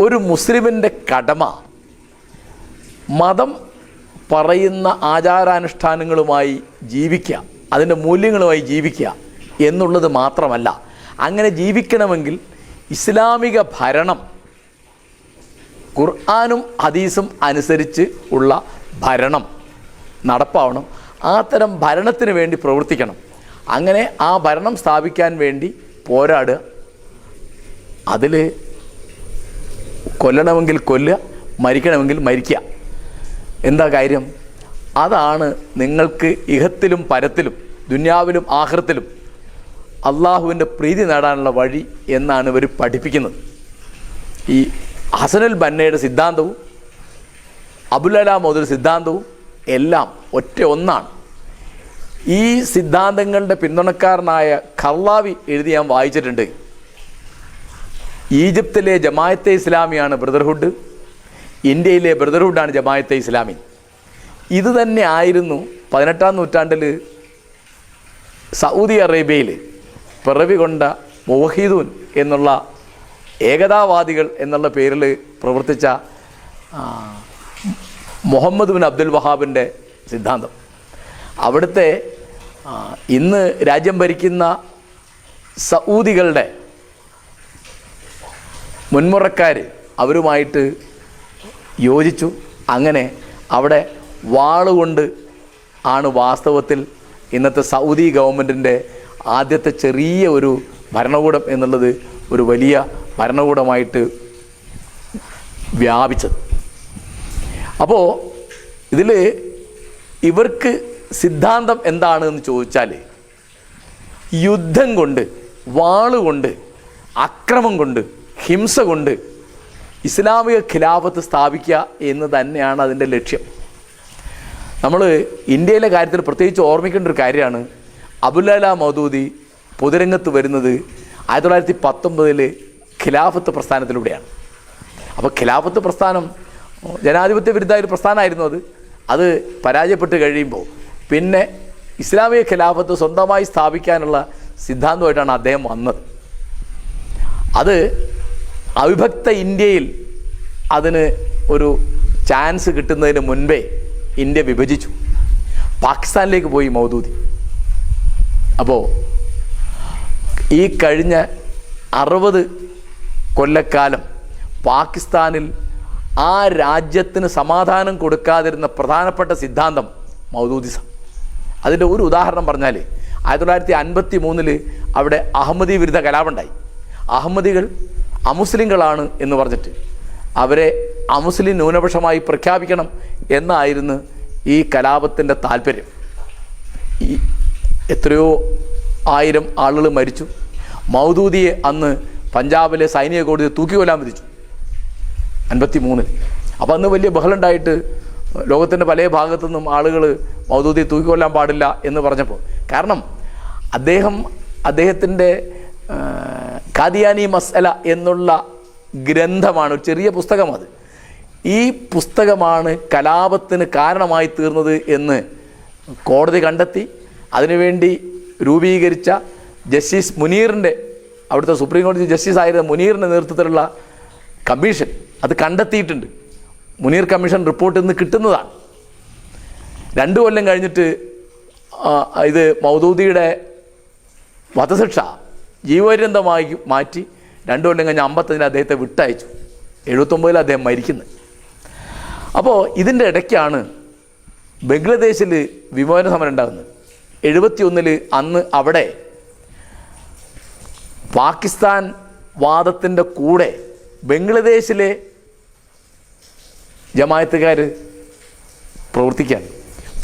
ഒരു മുസ്ലിമിന്റെ കടമ. മതം പറയുന്ന ആചാരാനുഷ്ഠാനങ്ങളുമായി ജീവിക്കുക അതിന്റെ മൂല്യങ്ങളുമായി ജീവിക്കുക എന്നുള്ളത് മാത്രമല്ല. അങ്ങനെ ജീവിക്കണമെങ്കിൽ ഇസ്ലാമിക ഭരണം ഖുർആാനും ഹദീസും അനുസരിച്ച് ഉള്ള ഭരണം നടപ്പാവണം. ആ തരം ഭരണത്തിന് വേണ്ടി പ്രവർത്തിക്കണം. അങ്ങനെ ആ ഭരണം സ്ഥാപിക്കാൻ വേണ്ടി പോരാടുക. അതിൽ കൊല്ലണമെങ്കിൽ കൊല്ലുക മരിക്കണമെങ്കിൽ മരിക്കുക. എന്താ കാര്യം? അതാണ് നിങ്ങൾക്ക് ഇഹത്തിലും പരത്തിലും ദുന്യാവിലും ആഹൃത്തിലും അള്ളാഹുവിന്റെ പ്രീതി നേടാനുള്ള വഴി എന്നാണ് ഇവർ പഠിപ്പിക്കുന്നത്. ഈ ഹസനുൽ ബന്നയുടെ സിദ്ധാന്തവും അബുലല മോദി സിദ്ധാന്തവും എല്ലാം ഒറ്റ ഒന്നാണ്. ഈ സിദ്ധാന്തങ്ങളുടെ പിന്തുണക്കാരനായ ഖർലാവി എഴുതി ഞാൻ വായിച്ചിട്ടുണ്ട്. ഈജിപ്തിലെ ജമായത്തെ ഇസ്ലാമിയാണ് ബ്രദർഹുഡ്. ഇന്ത്യയിലെ ബ്രദർഹുഡാണ് ജമായത്തെ ഇസ്ലാമി. ഇത് തന്നെ ആയിരുന്നു പതിനെട്ടാം നൂറ്റാണ്ടിൽ സൗദി അറേബ്യയിൽ പിറവി കൊണ്ട മോഹിദൂൻ എന്നുള്ള ഏകതാവാദികൾ എന്നുള്ള പേരിൽ പ്രവർത്തിച്ച മുഹമ്മദ് ബിൻ അബ്ദുൽ വഹാബിന്റെ സിദ്ധാന്തം. അവിടുത്തെ ഇന്ന് രാജ്യം ഭരിക്കുന്ന സൗദികളുടെ മുൻമുറക്കാർ അവരുമായിട്ട് യോജിച്ചു. അങ്ങനെ അവിടെ വാളുകൊണ്ട് ആണ് വാസ്തവത്തിൽ ഇന്നത്തെ സൗദി ഗവൺമെന്റിന്റെ ആദ്യത്തെ ചെറിയ ഒരു ഭരണകൂടം എന്നുള്ളത് ഒരു വലിയ ഭരണകൂടമായിട്ട് വ്യാപിച്ചത്. അപ്പോൾ ഇതിൽ ഇവർക്ക് സിദ്ധാന്തം എന്താണ് എന്ന് ചോദിച്ചാൽ യുദ്ധം കൊണ്ട് വാളുകൊണ്ട് അക്രമം കൊണ്ട് ഹിംസ കൊണ്ട് ഇസ്ലാമിക ഖിലാഫത്ത് സ്ഥാപിക്കുക എന്ന് തന്നെയാണ് അതിന്റെ ലക്ഷ്യം. നമ്മൾ ഇന്ത്യയിലെ കാര്യത്തിൽ പ്രത്യേകിച്ച് ഓർമ്മിക്കേണ്ട ഒരു കാര്യമാണ്. അബുലല മൗദൂദി പൊതുരംഗത്ത് വരുന്നത് ആയിരത്തി തൊള്ളായിരത്തി പത്തൊമ്പതിൽ ഖിലാഫത്ത് പ്രസ്ഥാനത്തിലൂടെയാണ്. അപ്പോൾ ഖിലാഫത്ത് പ്രസ്ഥാനം ജനാധിപത്യ വിരുദ്ധമായ ഒരു പ്രസ്ഥാനമായിരുന്നു അത്. അത് പരാജയപ്പെട്ട് കഴിയുമ്പോൾ പിന്നെ ഇസ്ലാമിക ഖിലാഫത്ത് സ്വന്തമായി സ്ഥാപിക്കാനുള്ള സിദ്ധാന്തമായിട്ടാണ് അദ്ദേഹം വന്നത്. അത് അവിഭക്ത ഇന്ത്യയിൽ അതിന് ഒരു ചാൻസ് കിട്ടുന്നതിന് മുൻപേ ഇന്ത്യ വിഭജിച്ചു. പാകിസ്ഥാനിലേക്ക് പോയി മൗദൂദി. അപ്പോൾ ഈ കഴിഞ്ഞ അറുപത് കൊല്ലക്കാലം പാകിസ്ഥാനിൽ ആ രാജ്യത്തിന് സമാധാനം കൊടുക്കാതിരുന്ന പ്രധാനപ്പെട്ട സിദ്ധാന്തം മൗദൂദിസം അതിന്റെ ഒരു ഉദാഹരണം പറഞ്ഞാൽ ആയിരത്തി തൊള്ളായിരത്തി അൻപത്തി മൂന്നിൽ അവിടെ അഹമ്മദി വിരുദ്ധ കലാപുണ്ടായി അഹമ്മദികൾ അമുസ്ലിങ്ങളാണ് എന്ന് പറഞ്ഞിട്ട് അവരെ അമുസ്ലിം ന്യൂനപക്ഷമായി പ്രഖ്യാപിക്കണം എന്നായിരുന്നു ഈ കലാപത്തിന്റെ താല്പര്യം. ഈ എത്രയോ ആയിരം ആളുകൾ മരിച്ചു. മൗദൂദിയെ അന്ന് പഞ്ചാബിലെ സൈനിക കോടതി തൂക്കിക്കൊല്ലാൻ വിധിച്ചു. അൻപത്തി മൂന്നിൽ അപ്പോൾ അന്ന് വലിയ ബഹളുണ്ടായിട്ട് ലോകത്തിന്റെ പല ഭാഗത്തു നിന്നും ആളുകൾ മൗദൂദിയെ തൂക്കിക്കൊല്ലാൻ പാടില്ല എന്ന് പറഞ്ഞപ്പോൾ. കാരണം അദ്ദേഹം അദ്ദേഹത്തിന്റെ കാദിയാനി മസല എന്നുള്ള ഗ്രന്ഥമാണ് ഒരു ചെറിയ പുസ്തകം അത്. ഈ പുസ്തകമാണ് കലാപത്തിന് കാരണമായി തീർന്നത് എന്ന് കോടതി കണ്ടെത്തി. അതിനുവേണ്ടി രൂപീകരിച്ച ജസ്റ്റിസ് മുനീറിന്റെ അവിടുത്തെ സുപ്രീം കോടതി ജസ്റ്റിസ് ആയിരുന്ന മുനീറിന്റെ നേതൃത്വത്തിലുള്ള കമ്മീഷൻ അത് കണ്ടെത്തിയിട്ടുണ്ട്. മുനീർ കമ്മീഷൻ റിപ്പോർട്ട് ഇന്ന് കിട്ടുന്നതാണ്. രണ്ട് കൊല്ലം കഴിഞ്ഞിട്ട് ഇത് മൗദൂദിയുടെ വധശിക്ഷ ജീവപര്യന്തമായി മാറ്റി രണ്ടു കൊല്ലം കഴിഞ്ഞ് അമ്പത്തതിന് അദ്ദേഹത്തെ വിട്ടയച്ചു. എഴുപത്തൊമ്പതിൽ അദ്ദേഹം മരിക്കുന്നത് അപ്പോൾ ഇതിന്റെ ഇടയ്ക്കാണ് ബംഗ്ലാദേശിൽ വിമോചന സമരം ഉണ്ടാകുന്നത്. എഴുപത്തി അന്ന് അവിടെ പാകിസ്ഥാൻ വാദത്തിന്റെ കൂടെ ബംഗ്ലാദേശിലെ ജമായത്തുകാർ പ്രവർത്തിക്കാൻ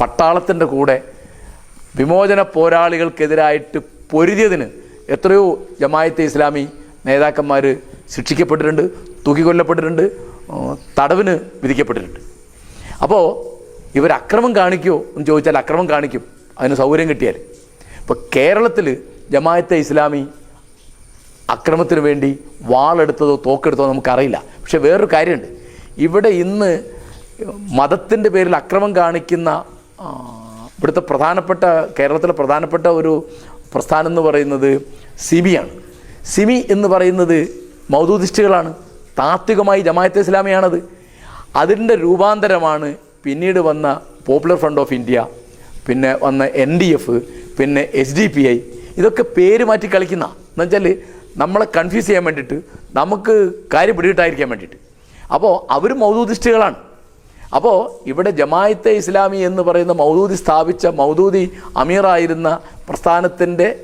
പട്ടാളത്തിന്റെ കൂടെ വിമോചന പോരാളികൾക്കെതിരായിട്ട് പൊരുതിയതിന് എത്രയോ ജമായത്തെ ഇസ്ലാമി നേതാക്കന്മാർ ശിക്ഷിക്കപ്പെട്ടിട്ടുണ്ട് തൂക്കിക്കൊല്ലപ്പെട്ടിട്ടുണ്ട് തടവിന് വിധിക്കപ്പെട്ടിട്ടുണ്ട്. അപ്പോൾ ഇവർ അക്രമം കാണിക്കുമോ എന്ന് ചോദിച്ചാൽ അക്രമം കാണിക്കും. അതിന് സൗകര്യം കിട്ടിയാൽ ഇപ്പോൾ കേരളത്തിൽ ജമായത്തെ ഇസ്ലാമി അക്രമത്തിന് വേണ്ടി വാളെടുത്തതോ തോക്കെടുത്തതോ നമുക്കറിയില്ല. പക്ഷെ വേറൊരു കാര്യമുണ്ട്. ഇവിടെ ഇന്ന് മതത്തിന്റെ പേരിൽ അക്രമം കാണിക്കുന്ന ഇവിടുത്തെ പ്രധാനപ്പെട്ട കേരളത്തിലെ പ്രധാനപ്പെട്ട ഒരു പ്രസ്ഥാനം എന്ന് പറയുന്നത് സിമിയാണ് സിമി എന്ന് പറയുന്നത് മൗദൂദിസ്റ്റുകളാണ്. താത്വികമായി ജമായത്ത് ഇസ്ലാമിയാണത്. അതിന്റെ രൂപാന്തരമാണ് പിന്നീട് വന്ന പോപ്പുലർ ഫ്രണ്ട് ഓഫ് ഇന്ത്യ പിന്നെ വന്ന എൻ ഡി എഫ് പിന്നെ എസ് ഡി പി ഐ ഇതൊക്കെ പേര് മാറ്റി കളിക്കുന്ന. എന്നുവെച്ചാൽ നമ്മളെ കൺഫ്യൂസ് ചെയ്യാൻ വേണ്ടിയിട്ട് നമുക്ക് കാര്യം പിടികിട്ടായിരിക്കാൻ വേണ്ടിയിട്ട്. അപ്പോൾ അവർ മൗദൂദിസ്റ്റുകളാണ്. അപ്പോൾ ഇവിടെ ജമായത്തെ ഇസ്ലാമി എന്ന് പറയുന്ന മൗദൂദി സ്ഥാപിച്ച മൗദൂദി അമീറായിരുന്ന പ്രസ്ഥാനത്തിന്റെ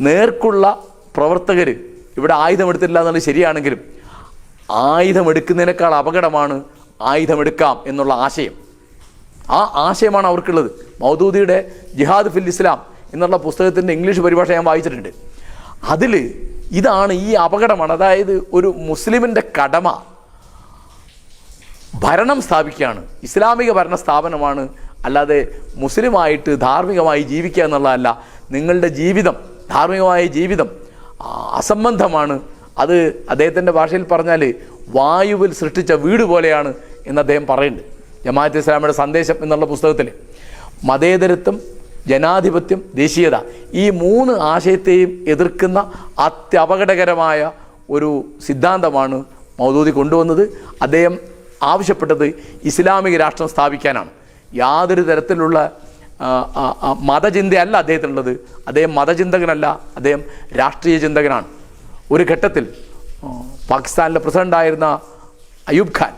നേർക്കുള്ള പ്രവർത്തകർ ഇവിടെ ആയുധമെടുത്തില്ല എന്നുള്ളത് ശരിയാണെങ്കിലും ആയുധമെടുക്കുന്നതിനേക്കാൾ അപകടമാണ് ആയുധമെടുക്കാം എന്നുള്ള ആശയം. ആ ആശയമാണ് അവർക്കുള്ളത്. മൗദൂദിയുടെ ജിഹാദ് ഫിൽ ഇസ്ലാം എന്നുള്ള പുസ്തകത്തിന്റെ ഇംഗ്ലീഷ് പരിഭാഷ ഞാൻ വായിച്ചിട്ടുണ്ട്. അതിൽ ഇതാണ് ഈ അപകടമാണ്. അതായത് ഒരു മുസ്ലിമിന്റെ കടമ. ഭരണം സ്ഥാപിക്കുകയാണ്. ഇസ്ലാമിക ഭരണ സ്ഥാപനമാണ് അല്ലാതെ മുസ്ലിമായിട്ട് ധാർമ്മികമായി ജീവിക്കുക എന്നുള്ളതല്ല. നിങ്ങളുടെ ജീവിതം ധാർമ്മികമായ ജീവിതം അസംബന്ധമാണ്. അത് അദ്ദേഹത്തിന്റെ ഭാഷയിൽ പറഞ്ഞാൽ വായുവിൽ സൃഷ്ടിച്ച വീട് പോലെയാണ് എന്ന് അദ്ദേഹം പറയുന്നുണ്ട്. ജമാഅത്ത് ഇസ്ലാമിയുടെ സന്ദേശം എന്നുള്ള പുസ്തകത്തിൽ. മതേതരത്വം ജനാധിപത്യം ദേശീയത ഈ മൂന്ന് ആശയത്തെയും എതിർക്കുന്ന അത്യപകടകരമായ ഒരു സിദ്ധാന്തമാണ് മൗദൂദി കൊണ്ടുവന്നത്. അദ്ദേഹം ആവശ്യപ്പെട്ടത് ഇസ്ലാമിക രാഷ്ട്രം സ്ഥാപിക്കാനാണ്. യാതൊരു തരത്തിലുള്ള മതചിന്തയല്ല അദ്ദേഹത്തിനുള്ളത്. അദ്ദേഹം മതചിന്തകനല്ല അദ്ദേഹം രാഷ്ട്രീയ ചിന്തകനാണ്. ഒരു ഘട്ടത്തിൽ പാകിസ്ഥാനിലെ പ്രസിഡന്റായിരുന്ന അയൂബ് ഖാൻ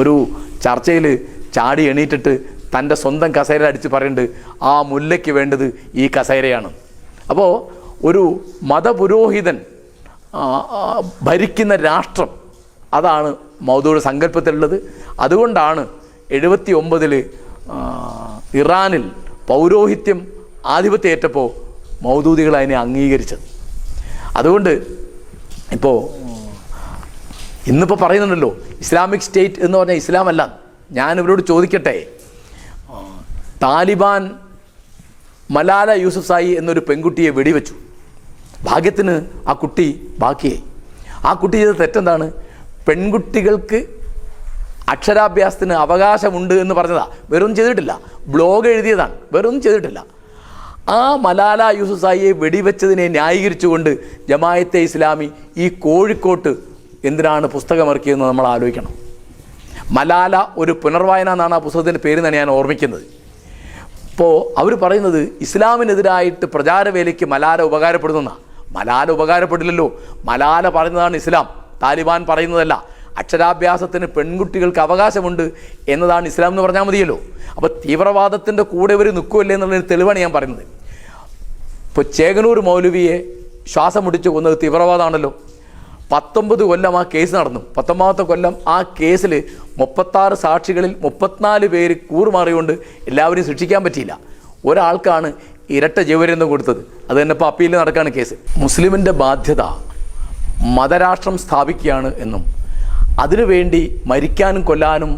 ഒരു ചർച്ചയിൽ ചാടി എണീറ്റിട്ട് തന്റെ സ്വന്തം കസേര അടിച്ച് പറയുന്നുണ്ട് ആ മുല്ലയ്ക്ക് വേണ്ടത് ഈ കസേരയാണ്. അപ്പോൾ ഒരു മതപുരോഹിതൻ ഭരിക്കുന്ന രാഷ്ട്രം അതാണ് മൗദൂടെ സങ്കല്പത്തിലുള്ളത്. അതുകൊണ്ടാണ് എഴുപത്തി ഒമ്പതിൽ ഇറാനിൽ പൗരോഹിത്യം ആധിപത്യമേറ്റപ്പോൾ മൗദൂദികൾ അതിനെ അംഗീകരിച്ചത്. അതുകൊണ്ട് ഇപ്പോൾ ഇന്നിപ്പോൾ പറയുന്നുണ്ടല്ലോ ഇസ്ലാമിക് സ്റ്റേറ്റ് എന്ന് പറഞ്ഞാൽ ഇസ്ലാം അല്ല ഞാൻ ഇവരോട് ചോദിക്കട്ടെ. താലിബാൻ മലാല യൂസുഫ് സായി എന്നൊരു പെൺകുട്ടിയെ വെടിവെച്ചു. ഭാഗ്യത്തിന് ആ കുട്ടി ബാക്കിയായി. ആ കുട്ടി ചെയ്ത തെറ്റെന്താണ്? പെൺകുട്ടികൾക്ക് അക്ഷരാഭ്യാസത്തിന് അവകാശമുണ്ട് എന്ന് പറഞ്ഞതാ. വെറും ചെയ്തിട്ടില്ല. ബ്ലോഗ് എഴുതിയതാണ്. വെറും ചെയ്തിട്ടില്ല. ആ മലാല യൂസുസായിയെ വെടിവെച്ചതിനെ ന്യായീകരിച്ചുകൊണ്ട് ജമായത്തെ ഇസ്ലാമി ഈ കോഴിക്കോട്ട് എന്തിനാണ് പുസ്തകമിറക്കിയതെന്ന് നമ്മൾ ആലോചിക്കണം. മലാല ഒരു പുനർവായന എന്നാണ് ആ പുസ്തകത്തിന്റെ പേര് തന്നെ ഞാൻ ഓർമ്മിക്കുന്നത്. ഇപ്പോൾ അവർ പറയുന്നത് ഇസ്ലാമിനെതിരായിട്ട് പ്രചാരവേലയ്ക്ക് മലാല ഉപകാരപ്പെടുന്ന മലാല ഉപകാരപ്പെടില്ലല്ലോ മലാല പറയുന്നതാണ് ഇസ്ലാം. താലിബാൻ പറയുന്നതല്ല അക്ഷരാഭ്യാസത്തിന് പെൺകുട്ടികൾക്ക് അവകാശമുണ്ട് എന്നതാണ് ഇസ്ലാം എന്ന് പറഞ്ഞാൽ മതിയല്ലോ. അപ്പോൾ തീവ്രവാദത്തിന്റെ കൂടെ ഇവർ നിൽക്കുമല്ലേ എന്നുള്ളൊരു തെളിവാണ് ഞാൻ പറയുന്നത്. ഇപ്പോൾ ചേകനൂർ മൗലവിയെ ശ്വാസം മുടിച്ച് കൊന്നത് തീവ്രവാദമാണല്ലോ പത്തൊമ്പത് കൊല്ലം ആ കേസ് നടന്നു. പത്തൊമ്പതാമത്തെ കൊല്ലം ആ കേസിൽ മുപ്പത്താറ് സാക്ഷികളിൽ മുപ്പത്തിനാല് പേര് കൂറുമാറിയുകൊണ്ട് എല്ലാവരും ശിക്ഷിക്കാൻ പറ്റിയില്ല. ഒരാൾക്കാണ് ഇരട്ട ജീവരന്തം കൊടുത്തത്. അത് തന്നെ ഇപ്പോൾ അപ്പീലിൽ നടക്കുകയാണ് കേസ്. മുസ്ലിമിന്റെ ബാധ്യത മതരാഷ്ട്രം സ്ഥാപിക്കുകയാണ് എന്നും അതിനുവേണ്ടി മരിക്കാനും കൊല്ലാനും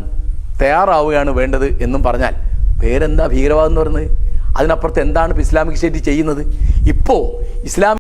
തയ്യാറാവുകയാണ് വേണ്ടത് എന്നും പറഞ്ഞാൽ പേരെന്താ ഭീകരവാദം എന്ന് പറയുന്നത്? അതിനപ്പുറത്ത് എന്താണ് ഇപ്പോൾ ഇസ്ലാമിക് സ്റ്റേറ്റ് ചെയ്യുന്നത്? ഇപ്പോൾ ഇസ്ലാം